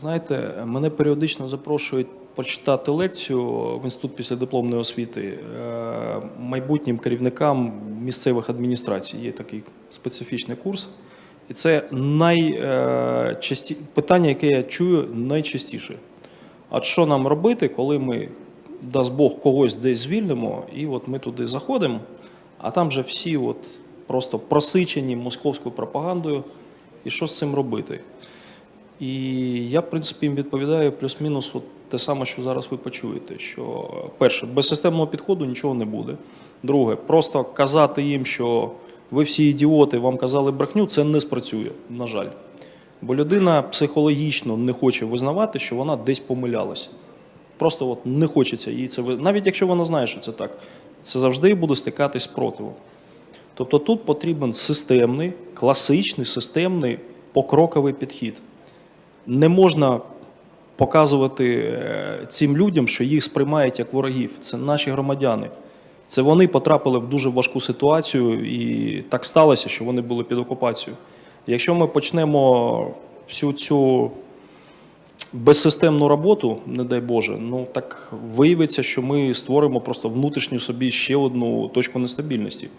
Знаєте, мене періодично запрошують почитати лекцію в інститут післядипломної освіти е, майбутнім керівникам місцевих адміністрацій. Є такий специфічний курс. І це найчасті... питання, яке я чую найчастіше. А що нам робити, коли ми, дасть Бог, когось десь звільнимо, і от ми туди заходимо, а там же всі от просто просичені московською пропагандою, і що з цим робити? І я, в принципі, їм відповідаю плюс-мінус от те саме, що зараз ви почуєте. Що перше, без системного підходу нічого не буде. Друге, просто казати їм, що ви всі ідіоти, вам казали брехню, це не спрацює, на жаль. Бо людина психологічно не хоче визнавати, що вона десь помилялася. Просто от не хочеться їй це ви- навіть якщо вона знає, що це так, це завжди буде стикатись з противом. Тобто тут потрібен системний, класичний, системний покроковий підхід не можна показувати е, цим людям, що їх сприймають як ворогів. Це наші громадяни. Це вони потрапили в дуже важку ситуацію, і так сталося, що вони були під окупацією. Якщо ми почнемо всю цю безсистемну роботу, не дай Боже, ну так виявиться, що ми створимо просто внутрішню собі ще одну точку нестабільності.